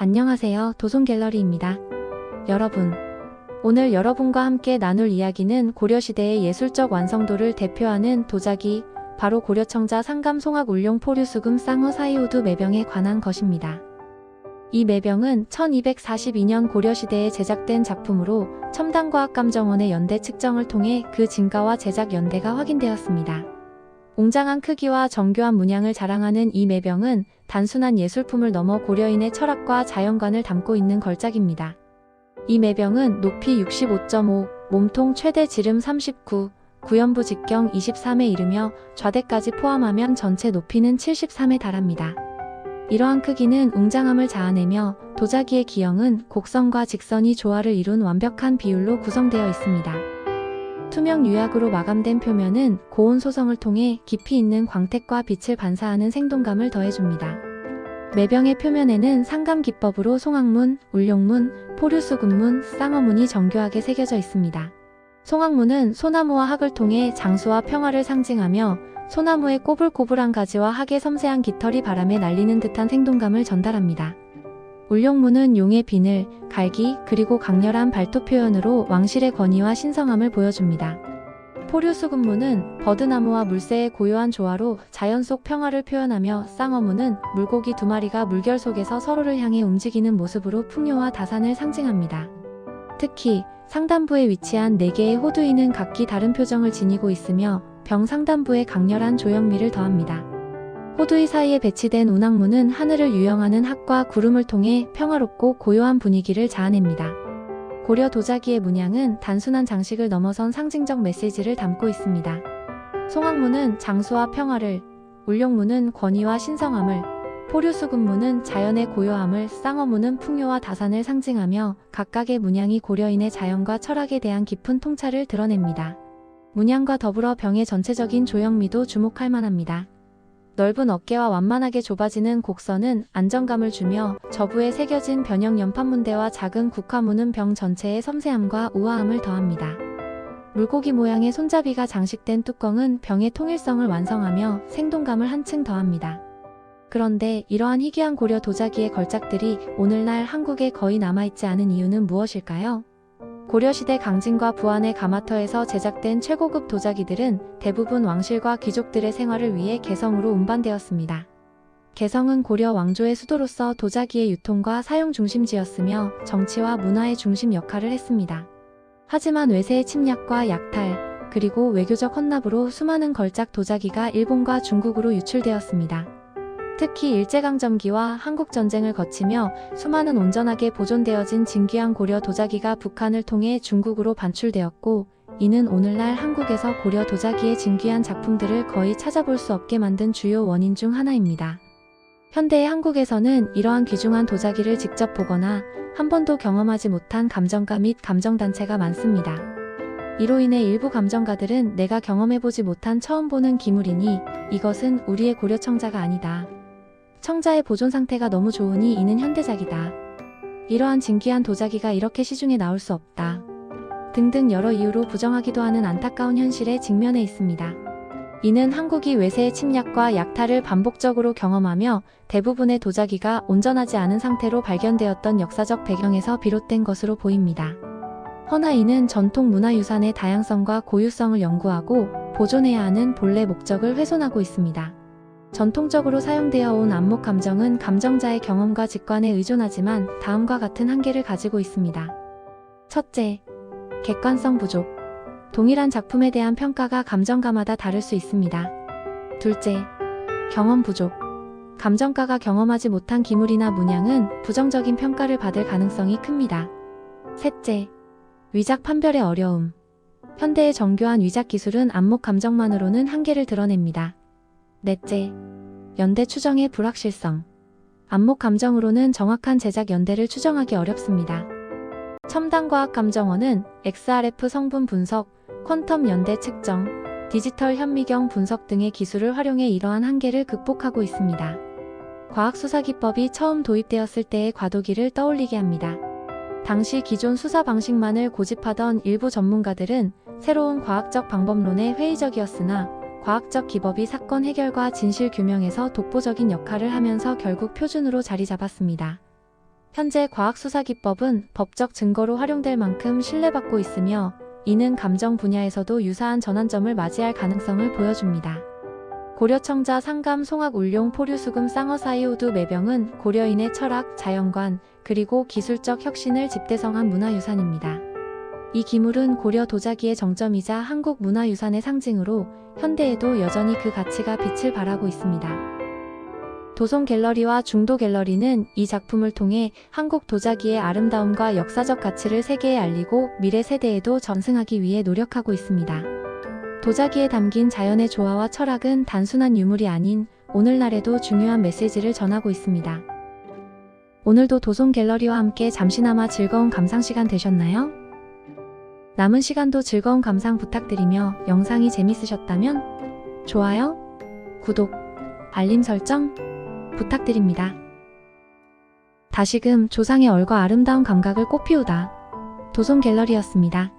안녕하세요. 도송갤러리입니다. 여러분. 오늘 여러분과 함께 나눌 이야기는 고려시대의 예술적 완성도를 대표하는 도자기, 바로 고려청자 상감 송악 울룡 포류수금 쌍어 사이호두 매병에 관한 것입니다. 이 매병은 1242년 고려시대에 제작된 작품으로 첨단과학감정원의 연대 측정을 통해 그 진가와 제작 연대가 확인되었습니다. 웅장한 크기와 정교한 문양을 자랑하는 이 매병은 단순한 예술품을 넘어 고려인의 철학과 자연관을 담고 있는 걸작입니다. 이 매병은 높이 65.5, 몸통 최대 지름 39, 구연부 직경 23에 이르며 좌대까지 포함하면 전체 높이는 73에 달합니다. 이러한 크기는 웅장함을 자아내며 도자기의 기형은 곡선과 직선이 조화를 이룬 완벽한 비율로 구성되어 있습니다. 투명 유약으로 마감된 표면은 고온 소성을 통해 깊이 있는 광택과 빛을 반사하는 생동감을 더해줍니다. 매병의 표면에는 상감 기법으로 송악문, 울룡문, 포류수금문, 쌍어문이 정교하게 새겨져 있습니다. 송악문은 소나무와 학을 통해 장수와 평화를 상징하며 소나무의 꼬불꼬불한 가지와 학의 섬세한 깃털이 바람에 날리는 듯한 생동감을 전달합니다. 울룡문은 용의 비늘, 갈기, 그리고 강렬한 발톱 표현으로 왕실의 권위와 신성함을 보여줍니다. 포류수금문은 버드나무와 물새의 고요한 조화로 자연 속 평화를 표현하며 쌍어문은 물고기 두 마리가 물결 속에서 서로를 향해 움직이는 모습으로 풍요와 다산을 상징합니다. 특히 상단부에 위치한 4개의 호두이는 각기 다른 표정을 지니고 있으며 병 상단부에 강렬한 조형미를 더합니다. 호두이 사이에 배치된 운항문은 하늘을 유영하는 학과 구름을 통해 평화롭고 고요한 분위기를 자아냅니다. 고려 도자기의 문양은 단순한 장식을 넘어선 상징적 메시지를 담고 있습니다. 송악문은 장수와 평화를, 울룡문은 권위와 신성함을, 포류수금문은 자연의 고요함을, 쌍어문은 풍요와 다산을 상징하며 각각의 문양이 고려인의 자연과 철학에 대한 깊은 통찰을 드러냅니다. 문양과 더불어 병의 전체적인 조형미도 주목할 만합니다. 넓은 어깨와 완만하게 좁아지는 곡선은 안정감을 주며 저부에 새겨진 변형 연판문대와 작은 국화문은 병 전체의 섬세함과 우아함을 더합니다. 물고기 모양의 손잡이가 장식된 뚜껑은 병의 통일성을 완성하며 생동감을 한층 더합니다. 그런데 이러한 희귀한 고려 도자기의 걸작들이 오늘날 한국에 거의 남아있지 않은 이유는 무엇일까요? 고려시대 강진과 부안의 가마터에서 제작된 최고급 도자기들은 대부분 왕실과 귀족들의 생활을 위해 개성으로 운반되었습니다. 개성은 고려 왕조의 수도로서 도자기의 유통과 사용 중심지였으며 정치와 문화의 중심 역할을 했습니다. 하지만 외세의 침략과 약탈, 그리고 외교적 헌납으로 수많은 걸작 도자기가 일본과 중국으로 유출되었습니다. 특히 일제강점기와 한국전쟁을 거치며 수많은 온전하게 보존되어진 진귀한 고려 도자기가 북한을 통해 중국으로 반출되었고, 이는 오늘날 한국에서 고려 도자기의 진귀한 작품들을 거의 찾아볼 수 없게 만든 주요 원인 중 하나입니다. 현대의 한국에서는 이러한 귀중한 도자기를 직접 보거나 한 번도 경험하지 못한 감정가 및 감정단체가 많습니다. 이로 인해 일부 감정가들은 내가 경험해보지 못한 처음 보는 기물이니 이것은 우리의 고려청자가 아니다. 청자의 보존 상태가 너무 좋으니 이는 현대작이다. 이러한 진귀한 도자기가 이렇게 시중에 나올 수 없다. 등등 여러 이유로 부정하기도 하는 안타까운 현실에 직면해 있습니다. 이는 한국이 외세의 침략과 약탈을 반복적으로 경험하며 대부분의 도자기가 온전하지 않은 상태로 발견되었던 역사적 배경에서 비롯된 것으로 보입니다. 허나 이는 전통 문화유산의 다양성과 고유성을 연구하고 보존해야 하는 본래 목적을 훼손하고 있습니다. 전통적으로 사용되어 온 안목 감정은 감정자의 경험과 직관에 의존하지만 다음과 같은 한계를 가지고 있습니다. 첫째, 객관성 부족. 동일한 작품에 대한 평가가 감정가마다 다를 수 있습니다. 둘째, 경험 부족. 감정가가 경험하지 못한 기물이나 문양은 부정적인 평가를 받을 가능성이 큽니다. 셋째, 위작 판별의 어려움. 현대의 정교한 위작 기술은 안목 감정만으로는 한계를 드러냅니다. 넷째, 연대 추정의 불확실성. 안목 감정으로는 정확한 제작 연대를 추정하기 어렵습니다. 첨단과학감정원은 XRF 성분 분석, 퀀텀 연대 측정, 디지털 현미경 분석 등의 기술을 활용해 이러한 한계를 극복하고 있습니다. 과학수사기법이 처음 도입되었을 때의 과도기를 떠올리게 합니다. 당시 기존 수사 방식만을 고집하던 일부 전문가들은 새로운 과학적 방법론에 회의적이었으나 과학적 기법이 사건 해결과 진실 규명에서 독보적인 역할을 하면서 결국 표준으로 자리 잡았습니다. 현재 과학수사기법은 법적 증거로 활용될 만큼 신뢰받고 있으며 이는 감정 분야에서도 유사한 전환점을 맞이할 가능성을 보여줍니다. 고려청자 상감 송악 울룡 포류수금 쌍어 사이호두 매병은 고려인의 철학, 자연관, 그리고 기술적 혁신을 집대성한 문화유산입니다. 이 기물은 고려 도자기의 정점이자 한국 문화유산의 상징으로 현대에도 여전히 그 가치가 빛을 발하고 있습니다. 도송 갤러리와 중도 갤러리는 이 작품을 통해 한국 도자기의 아름다움과 역사적 가치를 세계에 알리고 미래 세대에도 전승하기 위해 노력하고 있습니다. 도자기에 담긴 자연의 조화와 철학은 단순한 유물이 아닌 오늘날에도 중요한 메시지를 전하고 있습니다. 오늘도 도송 갤러리와 함께 잠시나마 즐거운 감상 시간 되셨나요? 남은 시간도 즐거운 감상 부탁드리며 영상이 재밌으셨다면 좋아요, 구독, 알림 설정 부탁드립니다. 다시금 조상의 얼과 아름다운 감각을 꽃피우다. 도송 갤러리였습니다.